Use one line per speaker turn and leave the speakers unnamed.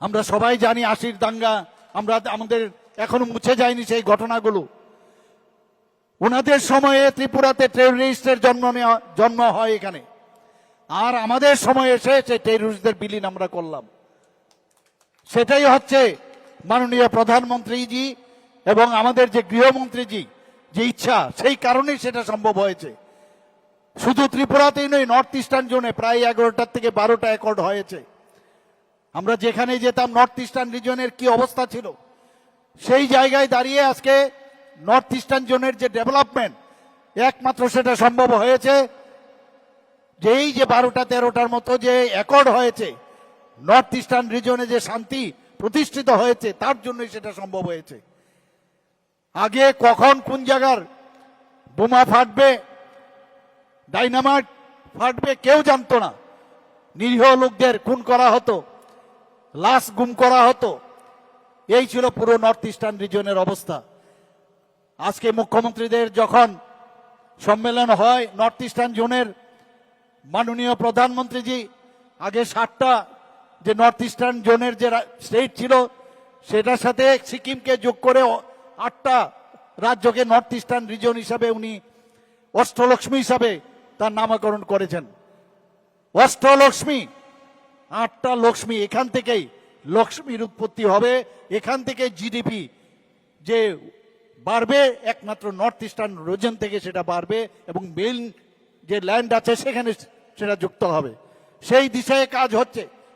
আমরা সবাই জানি আশির দাঙ্গা, আমরা আমাদের এখনও মুছে যায়নি সেই ঘটনাগুলো। ওনাদের সময়ে ত্রিপুরাতে টেররিস্টের জন্ম নেওয়া, জন্ম হয় এখানে। আর আমাদের সময় এসে সেই টেররিস্টদের বিলীন আমরা করলাম। সেটাই হচ্ছে মাননীয় প্রধানমন্ত্রীজি এবং আমাদের যে গৃহমন্ত্রীজি, যে ইচ্ছা, সেই কারণেই সেটা সম্ভব হয়েছে। শুধু ত্রিপুরাতেই নয় নর্থ ইস্টার্ন জোনে প্রায় এগারোটার থেকে বারোটা একর্ড হয়েছে। আমরা যেখানে যেতাম নর্থ ইস্টার্ন রিজনের কি অবস্থা ছিল? সেই জায়গায় দাঁড়িয়ে আজকে নর্থ ইস্টার্ন জোনের যে ডেভেলপমেন্ট একমাত্র সেটা সম্ভব হয়েছে। যেই যে বারোটা তেরোটার মতো যে একর্ড হয়েছে নর্থ ইস্টার্ন রিজনে যে শান্তি প্রতিষ্ঠিত হয়েছে, তার জন্যই সেটা সম্ভব হয়েছে। আগে কখন কোন জায়গার বোমা ফাটবে, ডাইনামাইট ফাটবে, কেউ জানতো না। নিরীহ লোকদের খুন করা হতো। লাশ গুম করা হতো। এই ছিল পুরো নর্থ ইস্টার্ন রিজনের অবস্থা। আজকে মুখ্যমন্ত্রীদের যখন সম্মেলন হয় নর্থ ইস্টার্ন জোনের মাননীয় প্রধানমন্ত্রীজি, আগে ষাটটা যে নর্থ ইস্টার্ন জোনের যে স্টেট ছিল, সেটার সাথে সিকিমকে যোগ করে আটটা রাজ্যকে নর্থ ইস্টার্ন রিজন হিসাবে উনি অষ্টলক্ষ্মী হিসাবে তার নামকরণ করেছেন। অষ্টলক্ষ্মী আটটা লক্ষ্মী, এখান থেকেই লক্ষ্মীর উৎপত্তি হবে। এখান থেকে জিডিপি যে বাড়বে, একমাত্র নর্থ ইস্টার্ন রিজন থেকে সেটা বাড়বে এবং মেইন যে ল্যান্ড আছে সেখানে সেটা যুক্ত হবে। সেই দিশায় কাজ হচ্ছে।